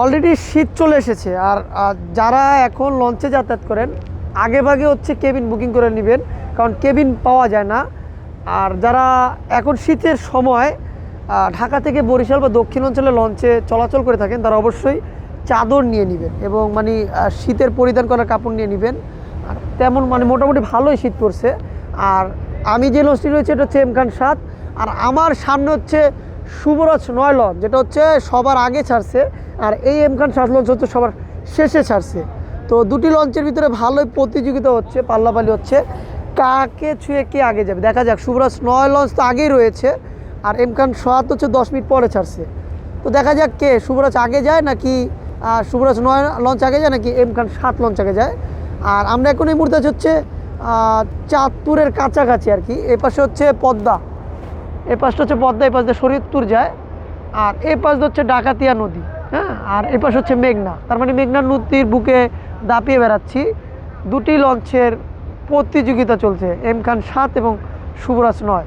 Already শীত চলে এসেছে। আর যারা এখন লঞ্চে যাতায়াত করেন, আগে ভাগে হচ্ছে কেবিন বুকিং করে নেবেন, কারণ কেবিন পাওয়া যায় না। আর যারা এখন শীতের সময় ঢাকা থেকে বরিশাল বা দক্ষিণ অঞ্চলে লঞ্চে চলাচল করে থাকেন, তারা অবশ্যই চাদর নিয়ে নেবেন এবং মানে শীতের পরিধান করা কাপড় নিয়ে নেবেন। আর তেমন মানে মোটামুটি ভালোই শীত পড়ছে। আর আমি যে লঞ্চটি রয়েছে, এটা হচ্ছে এম খান সাত। আর আমার সামনে হচ্ছে শুভরাজ নয় লঞ্চ যেটা হচ্ছে সবার আগে ছাড়ছে, আর এই এম খান সাত লঞ্চ হচ্ছে সবার শেষে ছাড়ছে। তো দুটি লঞ্চের ভিতরে ভালোই প্রতিযোগিতা হচ্ছে পাল্লাপালি হচ্ছে। কাকে ছুঁয়ে কে আগে যাবে? দেখা যাক, শুভরাজ নয় লঞ্চ তো আগেই রয়েছে, আর এম খান সাত হচ্ছে দশ মিনিট পরে ছাড়ছে। তো দেখা যাক কে, শুভরাজ আগে যায় নাকি শুভরাজ নয় লঞ্চ আগে যায় নাকি এম খান সাত লঞ্চ আগে যায়? আর আমরা এখন এই মুহূর্তে হচ্ছে চাঁদপুরের কাছাকাছি আর কি এ পাশে হচ্ছে পদ্মা। এ পাশটা হচ্ছে পদ্মা, এই পাশ দিয়ে শরীয়তপুর যায়। আর এই পাশ হচ্ছে ডাকাতিয়া নদী হ্যাঁ? আর এই পাশ হচ্ছে মেঘনা। তার মানে মেঘনা নদীর বুকে দাপিয়ে বেড়াচ্ছি। দুটি লঞ্চের প্রতিযোগিতা চলছে, এম খান সাত এবং শুভরাজ নয়।